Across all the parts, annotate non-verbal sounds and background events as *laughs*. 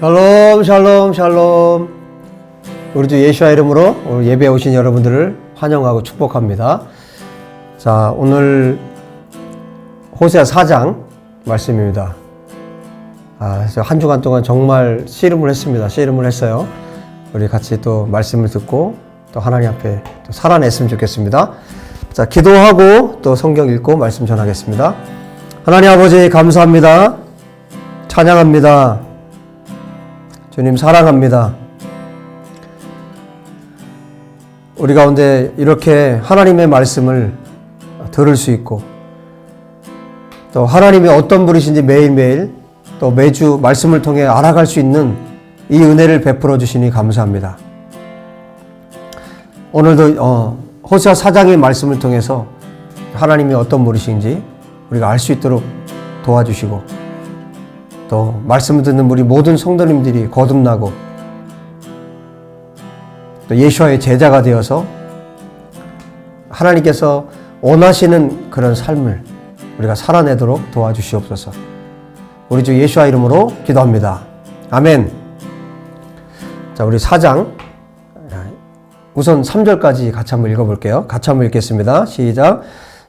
샬롬 샬롬 샬롬. 우리 주 예수와 이름으로 오늘 예배에 오신 여러분들을 환영하고 축복합니다. 자 오늘 호세아 4장 말씀입니다. 아, 한 주간 동안 정말 씨름을 했습니다. 씨름을 했어요. 우리 같이 또 말씀을 듣고 또 하나님 앞에 또 살아냈으면 좋겠습니다. 자 기도하고 또 성경 읽고 말씀 전하겠습니다. 하나님 아버지 감사합니다. 찬양합니다 주님 사랑합니다. 우리 가운데 이렇게 하나님의 말씀을 들을 수 있고 또 하나님이 어떤 분이신지 매일매일 또 매주 말씀을 통해 알아갈 수 있는 이 은혜를 베풀어 주시니 감사합니다. 오늘도 어, 호세아 사장의 말씀을 통해서 하나님이 어떤 분이신지 우리가 알 수 있도록 도와주시고 또 말씀을 듣는 우리 모든 성도님들이 거듭나고 또 예수와의 제자가 되어서 하나님께서 원하시는 그런 삶을 우리가 살아내도록 도와주시옵소서. 우리 주 예수와 이름으로 기도합니다. 아멘. 자, 우리 4장 우선 3절까지 같이 한번 읽어볼게요. 같이 한번 읽겠습니다. 시작.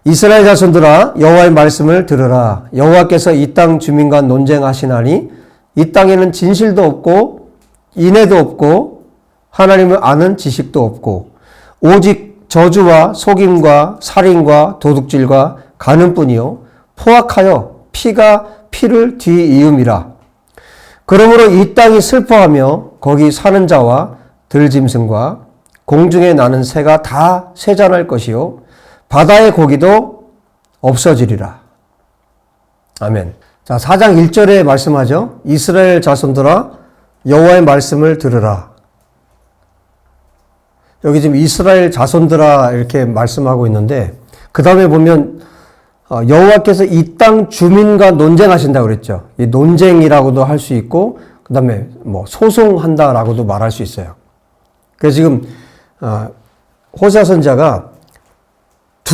이스라엘 자손들아 여호와의 말씀을 들으라. 여호와께서 이 땅 주민과 논쟁하시나니 이 땅에는 진실도 없고 인애도 없고 하나님을 아는 지식도 없고 오직 저주와 속임과 살인과 도둑질과 가는뿐이요. 포악하여 피가 피를 뒤이음이라. 그러므로 이 땅이 슬퍼하며 거기 사는 자와 들짐승과 공중에 나는 새가 다 쇠잔할 것이요 바다의 고기도 없어지리라. 아멘. 자, 4장 1절에 말씀하죠. 이스라엘 자손들아 여호와의 말씀을 들으라. 여기 지금 이스라엘 자손들아 이렇게 말씀하고 있는데 그 다음에 보면 어, 여호와께서 이 땅 주민과 논쟁하신다 그랬죠. 이 논쟁이라고도 할 수 있고 그 다음에 뭐 소송한다라고도 말할 수 있어요. 그래서 지금 어, 호세아 선자가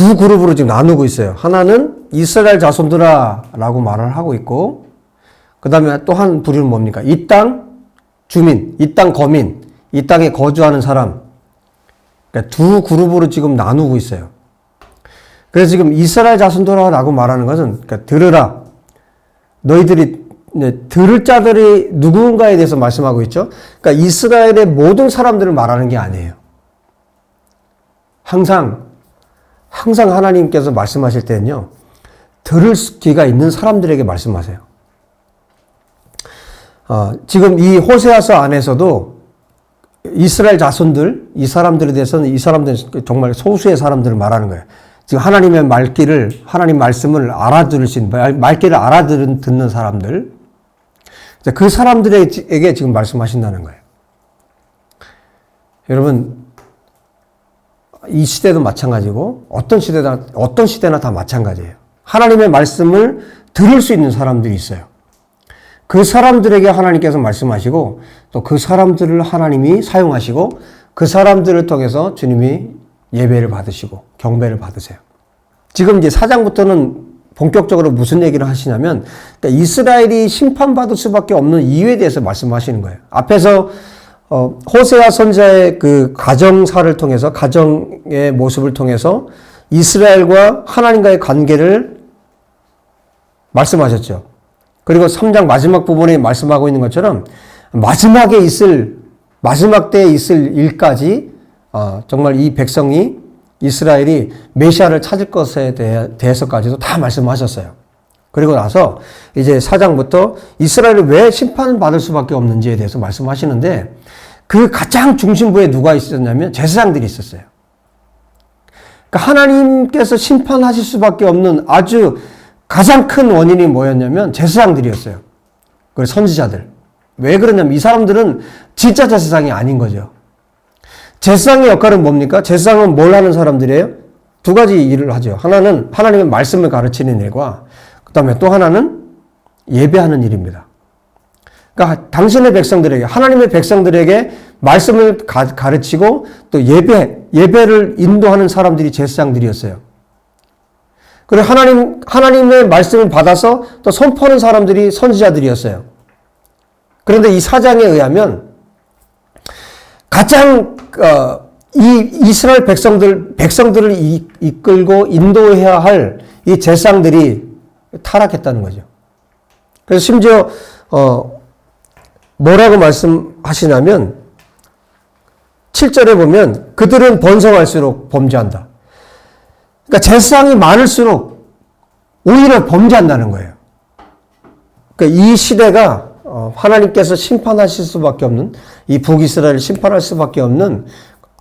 두 그룹으로 지금 나누고 있어요. 하나는 이스라엘 자손들아라고 말을 하고 있고, 그 다음에 또 한 부류는 뭡니까? 이 땅 주민, 이 땅 거민, 이 땅에 거주하는 사람. 그러니까 두 그룹으로 지금 나누고 있어요. 그래서 지금 이스라엘 자손들아라고 말하는 것은, 그러니까 들으라. 너희들이 네, 들을 자들이 누군가에 대해서 말씀하고 있죠. 그러니까 이스라엘의 모든 사람들을 말하는 게 아니에요. 항상 항상 하나님께서 말씀하실 때는요, 들을 귀가 있는 사람들에게 말씀하세요. 어, 지금 이 호세아서 안에서도 이스라엘 자손들, 이 사람들에 대해서는 이 사람들은 정말 소수의 사람들을 말하는 거예요. 지금 하나님의 말귀를, 하나님 말씀을 알아들을 수 말귀를 알아듣는 사람들, 그 사람들에게 지금 말씀하신다는 거예요. 여러분, 이 시대도 마찬가지고 어떤 시대나 어떤 시대나 다 마찬가지예요. 하나님의 말씀을 들을 수 있는 사람들이 있어요. 그 사람들에게 하나님께서 말씀하시고 또 그 사람들을 하나님이 사용하시고 그 사람들을 통해서 주님이 예배를 받으시고 경배를 받으세요. 지금 이제 사장부터는 본격적으로 무슨 얘기를 하시냐면 그러니까 이스라엘이 심판받을 수밖에 없는 이유에 대해서 말씀하시는 거예요. 앞에서 어, 호세아 선자의 그 가정사를 통해서 가정의 모습을 통해서 이스라엘과 하나님과의 관계를 말씀하셨죠. 그리고 3장 마지막 부분에 말씀하고 있는 것처럼 마지막에 있을 마지막 때에 있을 일까지 어, 정말 이 백성이 이스라엘이 메시아를 찾을 것에 대해서까지도 다 말씀하셨어요. 그리고 나서 이제 사장부터 이스라엘이 왜 심판을 받을 수밖에 없는지에 대해서 말씀하시는데 그 가장 중심부에 누가 있었냐면 제사장들이 있었어요. 그러니까 하나님께서 심판하실 수밖에 없는 아주 가장 큰 원인이 뭐였냐면 제사장들이었어요. 그 선지자들. 왜 그러냐면 이 사람들은 진짜 제사장이 아닌 거죠. 제사장의 역할은 뭡니까? 제사장은 뭘 하는 사람들이에요? 두 가지 일을 하죠. 하나는 하나님의 말씀을 가르치는 일과 그 다음에 또 하나는 예배하는 일입니다. 그러니까 당신의 백성들에게, 하나님의 백성들에게 말씀을 가, 가르치고 또 예배, 예배를 인도하는 사람들이 제사장들이었어요. 그리고 하나님, 하나님의 말씀을 받아서 또 선포하는 사람들이 선지자들이었어요. 그런데 이 사장에 의하면 가장 어, 이 이스라엘 백성들 백성들을 이, 이끌고 인도해야 할 이 제상들이 타락했다는 거죠. 그래서 심지어 어, 뭐라고 말씀하시냐면 7절에 보면 그들은 번성할수록 범죄한다. 그러니까 제상이 많을수록 오히려 범죄한다는 거예요. 그러니까 이 시대가 어, 하나님께서 심판하실 수밖에 없는 이 북이스라엘 심판할 수밖에 없는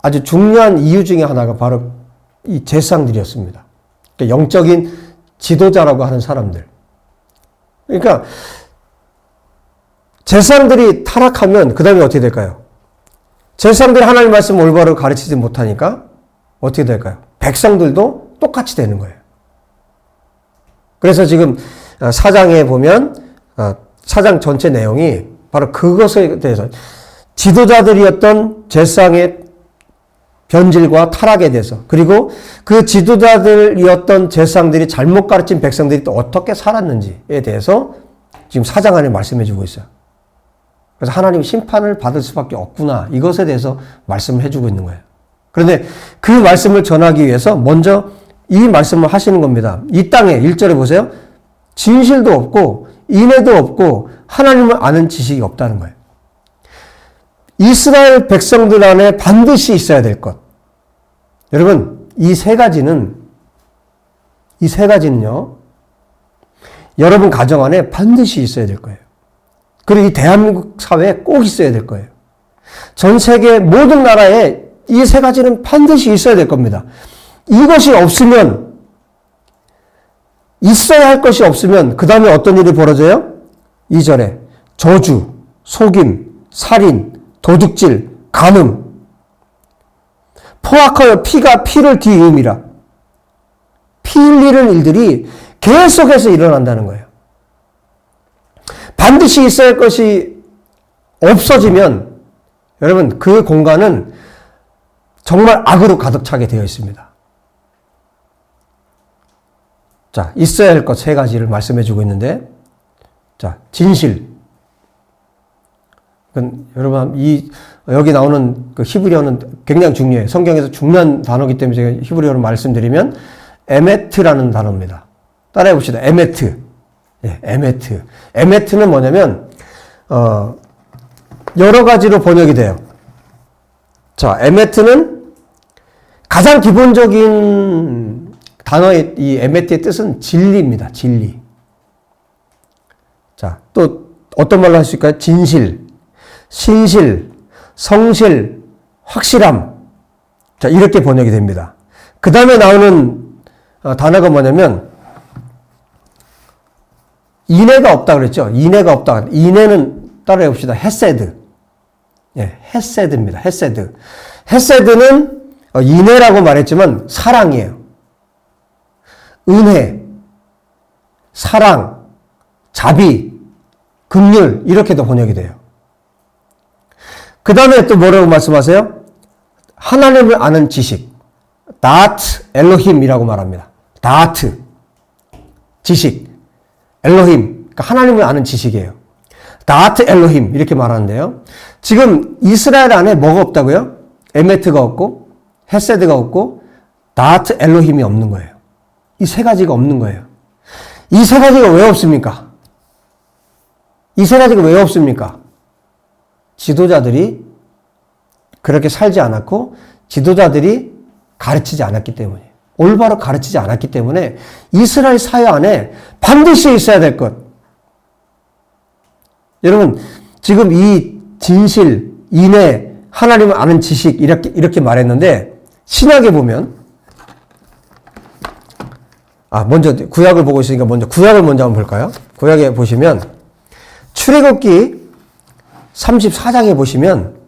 아주 중요한 이유 중에 하나가 바로 이 제상들이었습니다. 그러니까 영적인 지도자라고 하는 사람들. 그러니까 제상들이 타락하면 그 다음에 어떻게 될까요? 제상들이 하나님 말씀 올바로 가르치지 못하니까 어떻게 될까요? 백성들도 똑같이 되는 거예요. 그래서 지금 어, 사장에 보면 어, 사장 전체 내용이 바로 그것에 대해서 지도자들이었던 제상의 변질과 타락에 대해서 그리고 그 지도자들이었던 제상들이 잘못 가르친 백성들이 또 어떻게 살았는지에 대해서 지금 사장 안에 말씀해 주고 있어요. 그래서 하나님 심판을 받을 수밖에 없구나. 이것에 대해서 말씀을 해주고 있는 거예요. 그런데 그 말씀을 전하기 위해서 먼저 이 말씀을 하시는 겁니다. 이 땅에 1절에 보세요. 진실도 없고, 인애도 없고, 하나님을 아는 지식이 없다는 거예요. 이스라엘 백성들 안에 반드시 있어야 될 것. 여러분, 이 세 가지는, 이 세 가지는요, 여러분 가정 안에 반드시 있어야 될 거예요. 그리고 이 대한민국 사회에 꼭 있어야 될 거예요. 전 세계 모든 나라에 이 세 가지는 반드시 있어야 될 겁니다. 이것이 없으면, 있어야 할 것이 없으면, 그 다음에 어떤 일이 벌어져요? 2절에 저주, 속임, 살인, 도둑질, 간음, 포악하여 피가 피를 뒤이음이라. 피 흘리는 일들이 계속해서 일어난다는 거예요. 반드시 있어야 할 것이 없어지면 여러분 그 공간은 정말 악으로 가득 차게 되어 있습니다. 자, 있어야 할 것 세 가지를 말씀해 주고 있는데, 자, 진실. 여러분, 이, 여기 나오는 그 히브리어는 굉장히 중요해요. 성경에서 중요한 단어기 때문에 제가 히브리어로 말씀드리면, 에메트라는 단어입니다. 따라해 봅시다. 에메트. 예, 에메트. 에메트는 뭐냐면, 어, 여러 가지로 번역이 돼요. 자, 에메트는 가장 기본적인 단어의 이 에메트의 뜻은 진리입니다. 진리. 자, 또 어떤 말로 할 수 있을까요? 진실, 신실, 성실, 확실함. 자, 이렇게 번역이 됩니다. 그 다음에 나오는 어, 단어가 뭐냐면 인애가 없다 그랬죠. 인애가 없다. 인애는 따라해 봅시다. 헤세드. 예, 헤세드입니다. 헤세드. 헤세드는 어, 인애라고 말했지만 사랑이에요. 은혜, 사랑, 자비, 긍휼 이렇게도 번역이 돼요. 그 다음에 또 뭐라고 말씀하세요? 하나님을 아는 지식, 다트 엘로힘이라고 말합니다. 다트 지식, 엘로힘 그러니까 하나님을 아는 지식이에요. 다트 엘로힘 이렇게 말하는데요. 지금 이스라엘 안에 뭐가 없다고요? 에메트가 없고 헤세드가 없고 다트 엘로힘이 없는 거예요. 이 세 가지가 없는 거예요. 이 세 가지가 왜 없습니까? 이 세 가지가 왜 없습니까? 지도자들이 그렇게 살지 않았고 지도자들이 가르치지 않았기 때문에 올바로 가르치지 않았기 때문에 이스라엘 사회 안에 반드시 있어야 될 것. 여러분 지금 이 진실, 인애, 하나님을 아는 지식 이렇게 이렇게 말했는데 신약에 보면 아 먼저 구약을 보고 있으니까 먼저 구약을 먼저 한번 볼까요? 구약에 보시면 출애굽기 34장에 보시면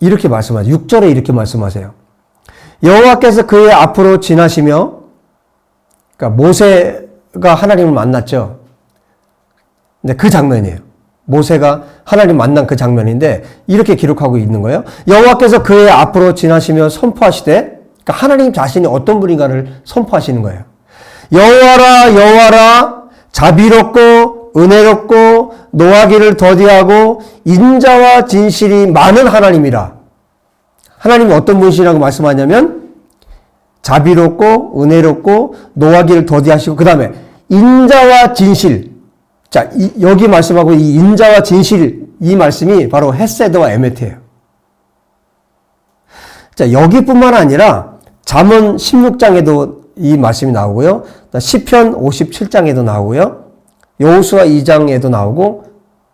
이렇게 말씀하죠. 6절에 이렇게 말씀하세요. 여호와께서 그의 앞으로 지나시며 그러니까 모세가 하나님을 만났죠. 근데 그 장면이에요. 모세가 하나님 만난 그 장면인데 이렇게 기록하고 있는 거예요. 여호와께서 그의 앞으로 지나시며 선포하시되 그러니까 하나님 자신이 어떤 분인가를 선포하시는 거예요. 여호와라 여호와라 자비롭고 은혜롭고 노하기를 더디하고 인자와 진실이 많은 하나님이라. 하나님이 어떤 분이시라고 말씀하냐면 자비롭고 은혜롭고 노하기를 더디하시고 그 다음에 인자와 진실. 자 이, 여기 말씀하고 이 인자와 진실 이 말씀이 바로 헤세드와 에메트예요. 자 여기뿐만 아니라 잠언 16장에도 이 말씀이 나오고요. 시편 57장에도 나오고요. 여호수아 2장에도 나오고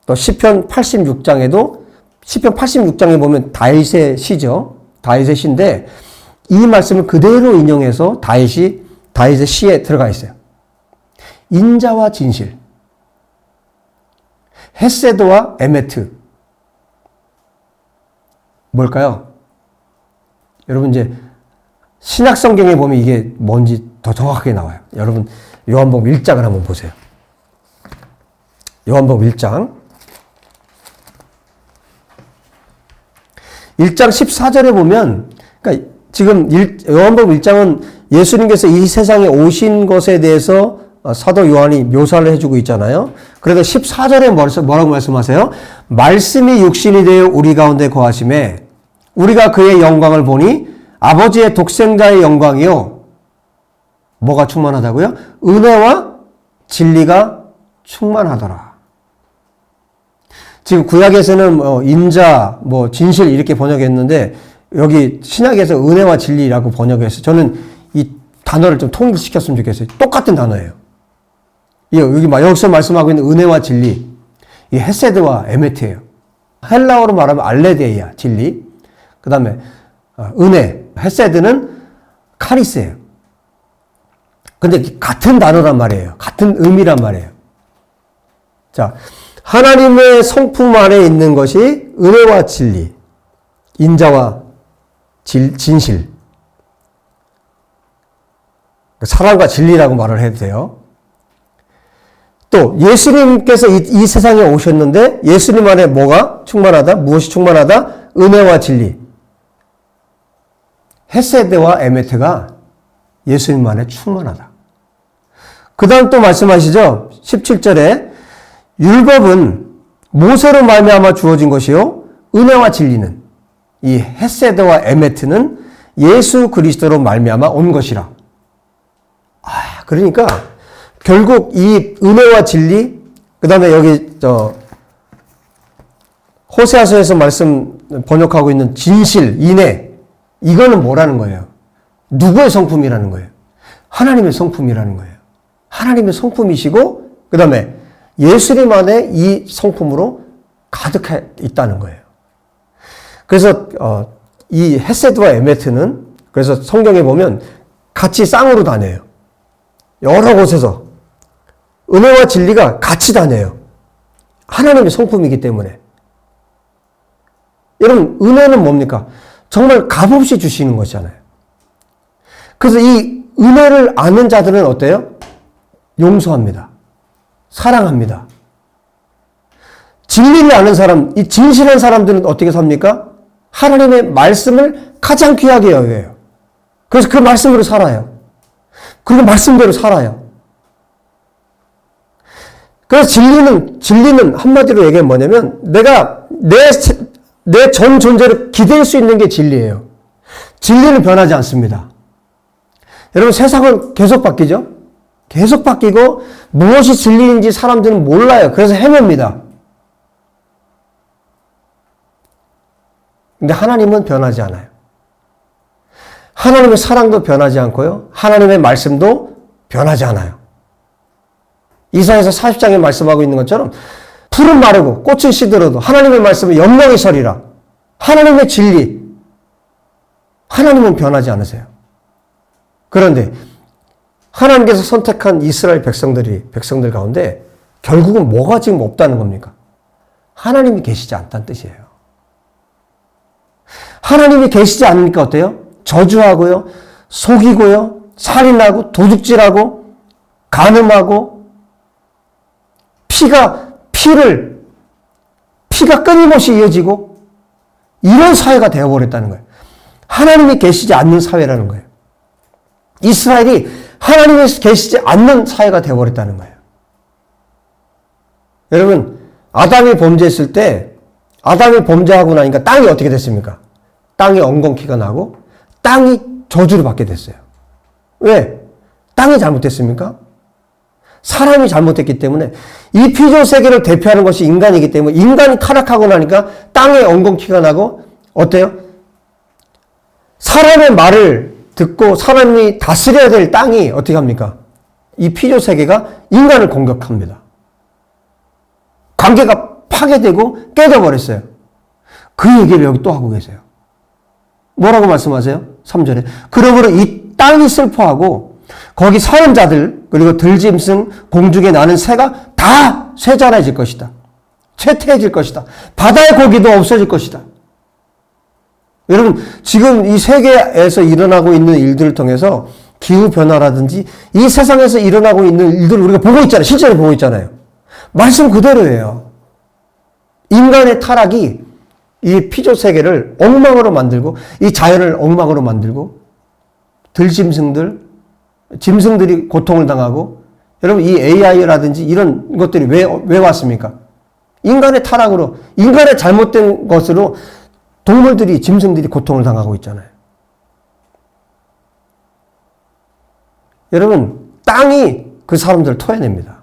또 시편 86장에도 시편 86장에 보면 다윗의 시죠. 다윗의 시인데 이 말씀을 그대로 인용해서 다윗이 다윗의 시에 들어가 있어요. 인자와 진실, 헤세드와 에메트 뭘까요? 여러분 이제 신약 성경에 보면 이게 뭔지 더 정확하게 나와요. 여러분 요한복음 1장을 한번 보세요. 요한복음 1장 1장 14절에 보면 그러니까 지금 요한복음 1장은 예수님께서 이 세상에 오신 것에 대해서 사도 요한이 묘사를 해주고 있잖아요. 그래서 14절에 뭐라고 말씀하세요? 말씀이 육신이 되어 우리 가운데 거하심에 우리가 그의 영광을 보니 아버지의 독생자의 영광이요. 뭐가 충만하다고요? 은혜와 진리가 충만하더라. 지금 구약에서는 뭐 인자, 뭐 진실 이렇게 번역했는데 여기 신약에서 은혜와 진리라고 번역했어요. 저는 이 단어를 좀 통일시켰으면 좋겠어요. 똑같은 단어예요. 여기 여기서 말씀하고 있는 은혜와 진리, 이 헤세드와 에메트예요. 헬라어로 말하면 알레데이야 진리. 그 다음에 어, 은혜, 헤세드는 카리스예요. 근데 같은 단어란 말이에요. 같은 의미란 말이에요. 자, 하나님의 성품 안에 있는 것이 은혜와 진리, 인자와 질, 진실, 사랑과 진리라고 말을 해도 돼요. 또 예수님께서 이, 이, 세상에 오셨는데 예수님 안에 뭐가 충만하다? 무엇이 충만하다? 은혜와 진리. 헤세드와 에메트가 예수님 안에 충만하다. 그 다음 또 말씀하시죠. 17절에 율법은 모세로 말미암아 주어진 것이요 은혜와 진리는 이 헤세드와 에메트는 예수 그리스도로 말미암아 온 것이라. 아, 그러니까 결국 이 은혜와 진리 그다음에 여기 저 호세아서에서 말씀 번역하고 있는 진실, 인애 이거는 뭐라는 거예요? 누구의 성품이라는 거예요? 하나님의 성품이라는 거예요. 하나님의 성품이시고 그다음에 예수님 안에 이 성품으로 가득해 있다는 거예요. 그래서 어, 이 헤세드와 에메트는 그래서 성경에 보면 같이 쌍으로 다녀요. 여러 곳에서 은혜와 진리가 같이 다녀요. 하나님의 성품이기 때문에. 여러분 은혜는 뭡니까? 정말 값없이 주시는 것이잖아요. 그래서 이 은혜를 아는 자들은 어때요? 용서합니다. 사랑합니다. 진리를 아는 사람, 이 진실한 사람들은 어떻게 삽니까? 하나님의 말씀을 가장 귀하게 여겨요. 그래서 그 말씀으로 살아요. 그리고 말씀대로 살아요. 그래서 진리는, 진리는 한마디로 얘기하면 뭐냐면, 내가 내, 내 전 존재를 기댈 수 있는 게 진리예요. 진리는 변하지 않습니다. 여러분, 세상은 계속 바뀌죠? 계속 바뀌고 무엇이 진리인지 사람들은 몰라요. 그래서 헤맵니다. 근데 하나님은 변하지 않아요. 하나님의 사랑도 변하지 않고요. 하나님의 말씀도 변하지 않아요. 이사에서 40장에 말씀하고 있는 것처럼 풀은 마르고 꽃은 시들어도 하나님의 말씀은 영광이 서리라. 하나님의 진리. 하나님은 변하지 않으세요. 그런데 하나님께서 선택한 이스라엘 백성들이 백성들 가운데 결국은 뭐가 지금 없다는 겁니까? 하나님이 계시지 않다는 뜻이에요. 하나님이 계시지 않으니까 어때요? 저주하고요, 속이고요, 살인하고, 도둑질하고, 간음하고, 피가, 피를, 피가 끊임없이 이어지고, 이런 사회가 되어버렸다는 거예요. 하나님이 계시지 않는 사회라는 거예요. 이스라엘이 하나님이 계시지 않는 사회가 되어버렸다는 거예요. 여러분, 아담이 범죄했을 때, 아담이 범죄하고 나니까 땅이 어떻게 됐습니까? 땅이 엉겅퀴가 나고, 땅이 저주를 받게 됐어요. 왜? 땅이 잘못됐습니까? 사람이 잘못했기 때문에 이 피조 세계를 대표하는 것이 인간이기 때문에 인간이 타락하고 나니까 땅에 엉겅퀴가 나고 어때요? 사람의 말을 듣고 사람이 다스려야 될 땅이 어떻게 합니까? 이 피조 세계가 인간을 공격합니다. 관계가 파괴되고 깨져버렸어요. 그 얘기를 여기 또 하고 계세요. 뭐라고 말씀하세요? 3절에. 그러므로 이 땅이 슬퍼하고 거기 사는 자들 그리고 들짐승 공중에 나는 새가 다 쇠잔해질 것이다. 쇠퇴해질 것이다. 바다의 고기도 없어질 것이다. 여러분 지금 이 세계에서 일어나고 있는 일들을 통해서 기후 변화라든지 이 세상에서 일어나고 있는 일들을 우리가 보고 있잖아요. 실제로 보고 있잖아요. 말씀 그대로예요. 인간의 타락이 이 피조 세계를 엉망으로 만들고 이 자연을 엉망으로 만들고 들짐승들 짐승들이 고통을 당하고 여러분 이 AI라든지 이런 것들이 왜, 왜 왔습니까? 인간의 타락으로 인간의 잘못된 것으로 동물들이 짐승들이 고통을 당하고 있잖아요. 여러분 땅이 그 사람들을 토해냅니다.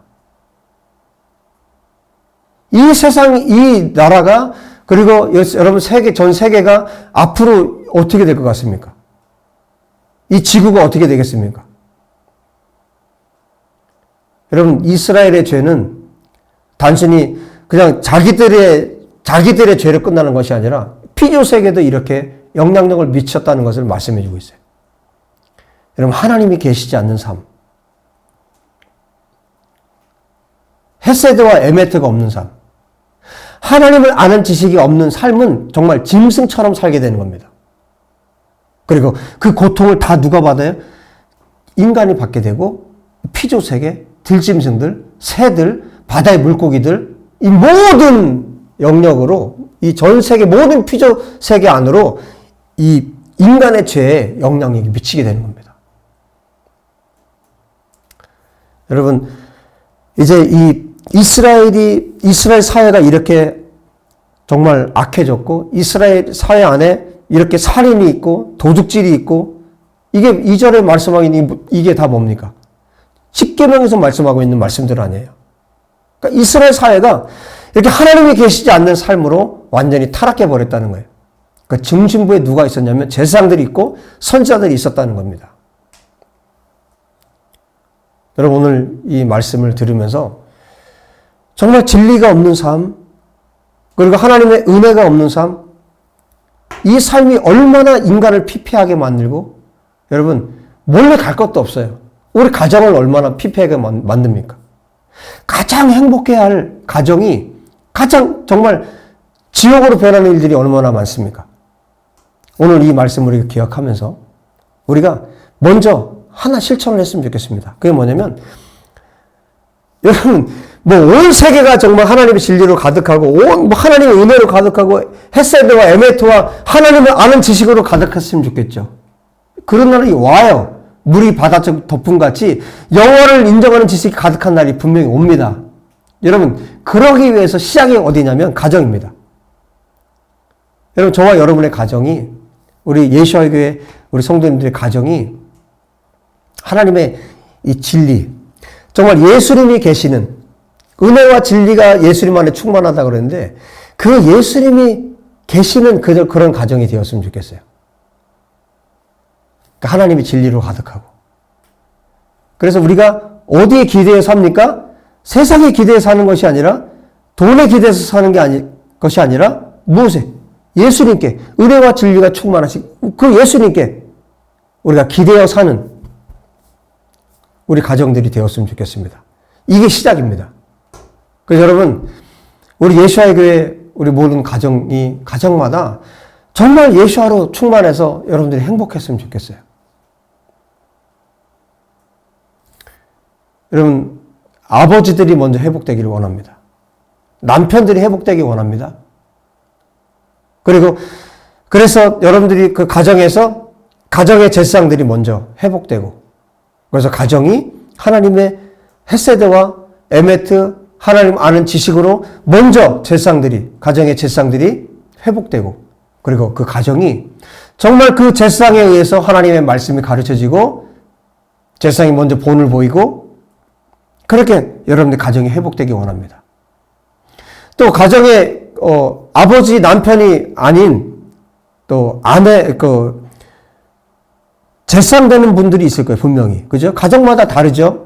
이 세상 이 나라가 그리고 여러분 세계 전 세계가 앞으로 어떻게 될 것 같습니까? 이 지구가 어떻게 되겠습니까? 여러분 이스라엘의 죄는 단순히 그냥 자기들의 자기들의 죄로 끝나는 것이 아니라 피조 세계도 이렇게 영향력을 미쳤다는 것을 말씀해 주고 있어요. 여러분 하나님이 계시지 않는 삶. 헤세드와 에메트가 없는 삶. 하나님을 아는 지식이 없는 삶은 정말 짐승처럼 살게 되는 겁니다. 그리고 그 고통을 다 누가 받아요? 인간이 받게 되고 피조 세계, 들짐승들, 새들, 바다의 물고기들 이 모든 영역으로 이 전 세계 모든 피조 세계 안으로 이 인간의 죄에 영향력이 미치게 되는 겁니다. 여러분 이제 이 이스라엘이 이스라엘 사회가 이렇게 정말 악해졌고 이스라엘 사회 안에 이렇게 살인이 있고 도둑질이 있고 이게 이절에 말씀하고 있는 이게 다 뭡니까? 십계명에서 말씀하고 있는 말씀들 아니에요. 그러니까 이스라엘 사회가 이렇게 하나님이 계시지 않는 삶으로 완전히 타락해 버렸다는 거예요. 그 중심부에 누가 있었냐면 제사장들이 있고 선지자들이 있었다는 겁니다. 여러분 오늘 이 말씀을 들으면서 정말 진리가 없는 삶 그리고 하나님의 은혜가 없는 삶 이 삶이 얼마나 인간을 피폐하게 만들고 여러분 몰래 갈 것도 없어요. 우리 가정을 얼마나 피폐하게 만듭니까? 가장 행복해야 할 가정이 가장 정말 지옥으로 변하는 일들이 얼마나 많습니까? 오늘 이 말씀을 우리가 기억하면서 우리가 먼저 하나 실천을 했으면 좋겠습니다. 그게 뭐냐면 *laughs* 여러분 뭐온 세계가 정말 하나님의 진리로 가득하고 온뭐 하나님의 은혜로 가득하고 햇세드와 에메트와 하나님을 아는 지식으로 가득했으면 좋겠죠. 그런 날이 와요. 물이 바다 덮음 같이 영어를 인정하는 지식이 가득한 날이 분명히 옵니다. 여러분, 그러기 위해서 시작이 어디냐면 가정입니다. 여러분, 저와 여러분의 가정이 우리 예수와 교회 우리 성도님들의 가정이 하나님의 이 진리, 정말 예수님이 계시는 은혜와 진리가 예수님 안에 충만하다 그러는데 그 예수님이 계시는 그, 그런 가정이 되었으면 좋겠어요. 그러니까 하나님이 진리로 가득하고. 그래서 우리가 어디에 기대해 삽니까? 세상에 기대해 사는 것이 아니라 돈에 기대해서 사는 게 아니, 것이 아니라 무엇에? 예수님께 은혜와 진리가 충만하신 그 예수님께 우리가 기대어 사는 우리 가정들이 되었으면 좋겠습니다. 이게 시작입니다. 그래서 여러분, 우리 예수와의 교회 우리 모든 가정이 가정마다 정말 예수와로 충만해서 여러분들이 행복했으면 좋겠어요. 여러분, 아버지들이 먼저 회복되기를 원합니다. 남편들이 회복되기 원합니다. 그리고 그래서 여러분들이 그 가정에서 가정의 제사장들이 먼저 회복되고 그래서 가정이 하나님의 햇세대와 에메트 하나님 아는 지식으로 먼저 재상들이 가정의 재상들이 회복되고 그리고 그 가정이 정말 그 재상에 의해서 하나님의 말씀이 가르쳐지고 재상이 먼저 본을 보이고 그렇게 여러분들 가정이 회복되기 원합니다. 또 가정의 어, 아버지 남편이 아닌 또 아내 그 재상되는 분들이 있을 거예요 분명히 그죠? 가정마다 다르죠.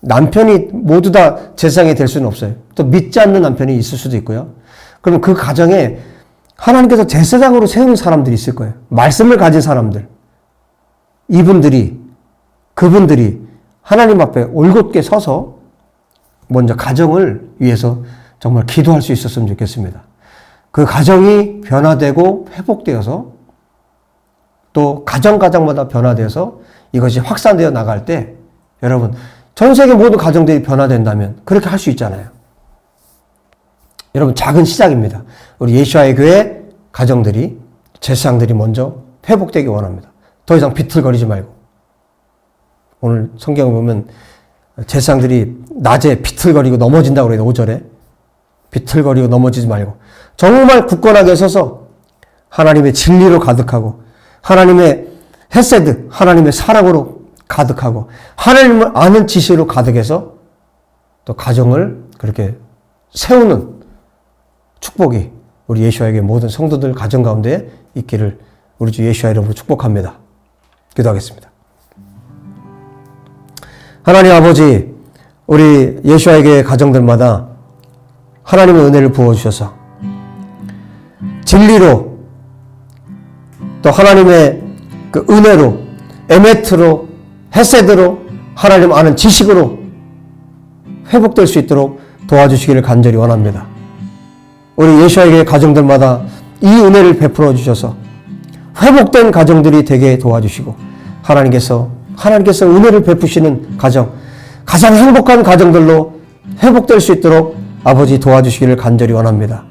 남편이 모두 다 재상이 될 수는 없어요. 또 믿지 않는 남편이 있을 수도 있고요. 그럼 그 가정에 하나님께서 제사장으로 세우는 사람들이 있을 거예요. 말씀을 가진 사람들. 이분들이, 그분들이 하나님 앞에 올곧게 서서 먼저 가정을 위해서 정말 기도할 수 있었으면 좋겠습니다. 그 가정이 변화되고 회복되어서 또 가정 가정마다 변화되어서 이것이 확산되어 나갈 때 여러분 전 세계 모든 가정들이 변화된다면 그렇게 할 수 있잖아요. 여러분 작은 시작입니다. 우리 예수와의 교회 가정들이 제사장들이 먼저 회복되기 원합니다. 더 이상 비틀거리지 말고 오늘 성경 보면 제사장들이 낮에 비틀거리고 넘어진다고 그래요. 5절에 비틀거리고 넘어지지 말고 정말 굳건하게 서서 하나님의 진리로 가득하고 하나님의 헤세드 하나님의 사랑으로 가득하고 하나님을 아는 지식으로 가득해서 또 가정을 그렇게 세우는 축복이 우리 예수와에게 모든 성도들 가정 가운데 있기를 우리 주 예수와 이름으로 축복합니다. 기도하겠습니다. 하나님 아버지, 우리 예수와에게 가정들마다 하나님의 은혜를 부어주셔서 진리로 또 하나님의 그 은혜로 에메트로 헤세드로 하나님 아는 지식으로 회복될 수 있도록 도와주시기를 간절히 원합니다. 우리 예수에게 가정들마다 이 은혜를 베풀어 주셔서 회복된 가정들이 되게 도와주시고 하나님께서 하나님께서 은혜를 베푸시는 가정 가장 행복한 가정들로 회복될 수 있도록 아버지 도와주시기를 간절히 원합니다.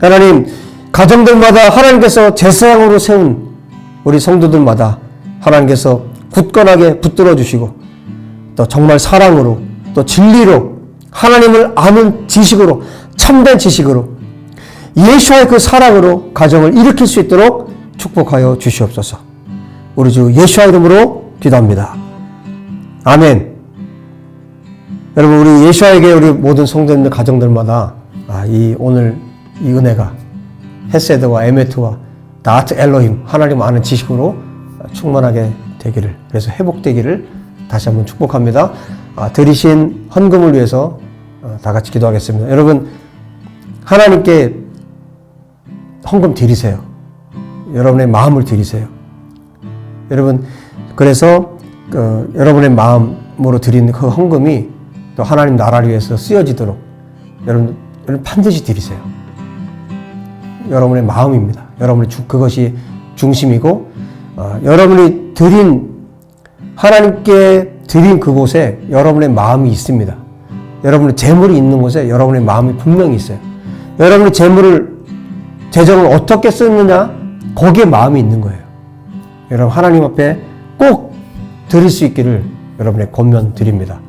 하나님 가정들마다 하나님께서 제사장으로 세운 우리 성도들마다 하나님께서 굳건하게 붙들어 주시고 또 정말 사랑으로 또 진리로 하나님을 아는 지식으로 참된 지식으로 예수와의 그 사랑으로 가정을 일으킬 수 있도록 축복하여 주시옵소서. 우리 주 예수와 이름으로 기도합니다. 아멘. 여러분 우리 예수와에게 우리 모든 성도님들 가정들마다 아, 이 오늘 이 은혜가 헤세드와 에메트와 나트 엘로힘 하나님 아는 지식으로 충만하게 되기를 그래서 회복되기를 다시 한번 축복합니다. 아, 들이신 헌금을 위해서 어, 다 같이 기도하겠습니다. 여러분 하나님께 헌금 드리세요. 여러분의 마음을 드리세요. 여러분 그래서 그, 여러분의 마음으로 드린 그 헌금이 또 하나님 나라를 위해서 쓰여지도록 여러분, 여러분 반드시 드리세요. 여러분의 마음입니다. 여러분의 주, 그것이 중심이고 어, 여러분이 드린 하나님께 드린 그곳에 여러분의 마음이 있습니다. 여러분의 재물이 있는 곳에 여러분의 마음이 분명히 있어요. 여러분의 재물을 재정을 어떻게 쓰느냐 거기에 마음이 있는 거예요. 여러분 하나님 앞에 꼭 드릴 수 있기를 여러분의 권면 드립니다.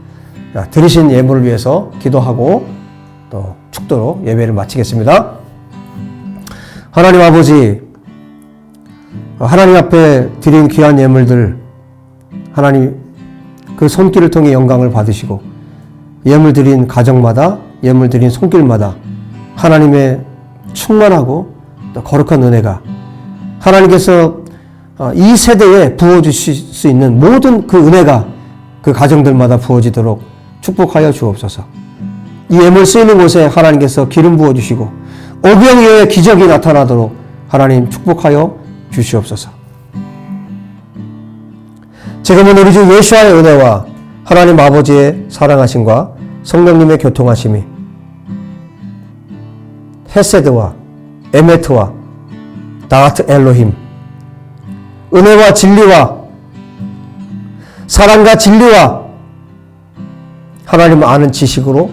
자, 드리신 예물을 위해서 기도하고 또 축도로 예배를 마치겠습니다. 하나님 아버지, 하나님 앞에 드린 귀한 예물들, 하나님 그 손길을 통해 영광을 받으시고, 예물 드린 가정마다, 예물 드린 손길마다 하나님의 충만하고 또 거룩한 은혜가 하나님께서 어, 이 세대에 부어주실 수 있는 모든 그 은혜가 그 가정들마다 부어지도록 축복하여 주옵소서. 이 예물 쓰이는 곳에 하나님께서 기름 부어주시고 오병이어의 기적이 나타나도록 하나님 축복하여 주시옵소서. 지금은 우리 주 예수와의 은혜와 하나님 아버지의 사랑하심과 성령님의 교통하심이 헤세드와 에메트와 다트 엘로힘 은혜와 진리와 사랑과 진리와 하나님을 아는 지식으로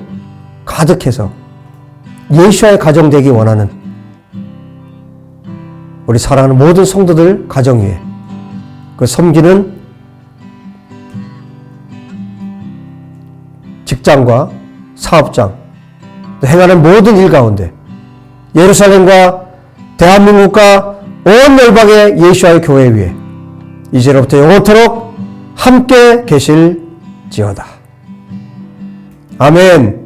가득해서 예수와의 가정 되기 원하는 우리 사랑하는 모든 성도들 가정 위에 그 섬기는 직장과 사업장 행하는 모든 일 가운데 예루살렘과 대한민국과 온 열방의 예수와의 교회 위에 이제로부터 영원토록 함께 계실지어다. 아멘.